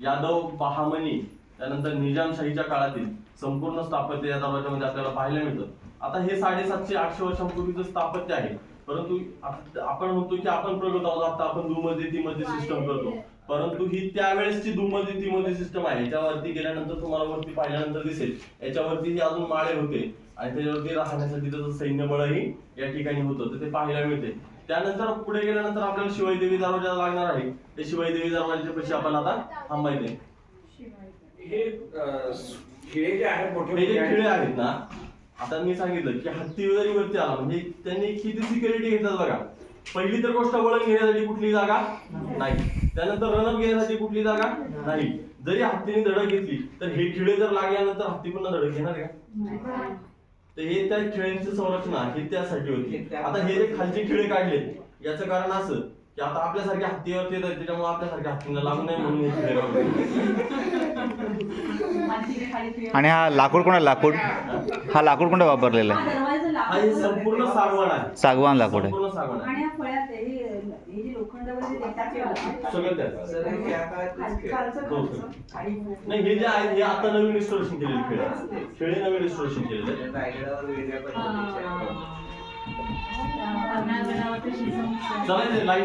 यादव बहामनी त्यानंतर निजामशाहीच्या काळातील संपूर्ण स्थापत्य या दरवाजामध्ये आपल्याला पाहायला मिळतं. आता हे साडेसातशे आठशे वर्षांपूर्वीचं स्थापत्य आहे परंतु आपण म्हणतो की आपण प्रगत आहोत आता आपण दुमजली सिस्टम करतो. परंतु ही त्यावेळेसची दुमजली सिस्टम आहे याच्यावरती गेल्यानंतर तुम्हाला वरती पाहिल्यानंतर दिसेल. याच्यावरती ही अजून माळे होते आणि त्याच्यावरती राहण्यासाठी त्याचं सैन्यबळही या ठिकाणी होतं तर ते पाहायला मिळते. त्यानंतर पुढे गेल्यानंतर आपल्याला शिवाईदेवी दरवाजा लागणार आहे. ते शिवाईदेवी दरवाजाच्या पैसे आपण आता थांबायचे हे अं, खिळे जे आहेत मोठे हे जे मोठे खिळे आहेत. ना आता मी सांगितलं की हत्ती जरी वरती आला. म्हणजे त्यांनी किती सिक्युरिटी घेतात बघा पहिली तर गोष्ट वळण घेण्यासाठी कुठली जागा नाही. त्यानंतर रणप घेण्यासाठी कुठली जागा नाही. जरी हत्तीने धडक घेतली तर हे खिळे जर लागल्यानंतर हत्ती पुन्हा धडक घेणार आहे का? तर हे त्या खिळ्यांची संरक्षण आहे हे त्यासाठी होती. आता हे जे खालचे खिळे काढले याचं कारण असं की आता आपल्यासारख्या हत्तीवरती येतात त्याच्यामुळे आपल्यासारख्या हत्तींना लागू नये म्हणून हे खिळे. आणि हा लाकूड कोणा लाकूड? हा. लाकूड कोणता वापरलेला आहे? हा हे संपूर्ण सागवान आहे सागवान लाकूड आहे संपूर्ण सागवान आहे आणि या फळ्यात हे हे जे लोखंड वगैरे देतात ते. सगळं त्याचं सर, हे खेळ. खालचं हो, खालचं. नाही हे जे आहे हे आता नवीन रिस्टोरेशन केलेले खेळ आहे. खेळे नवीन रिस्टोरेशन केलेले आहे. रायगडावर वेगळ्या पद्धतीचे आहेत. पन्हाळगडावरती शिसम- चला इथे लाईन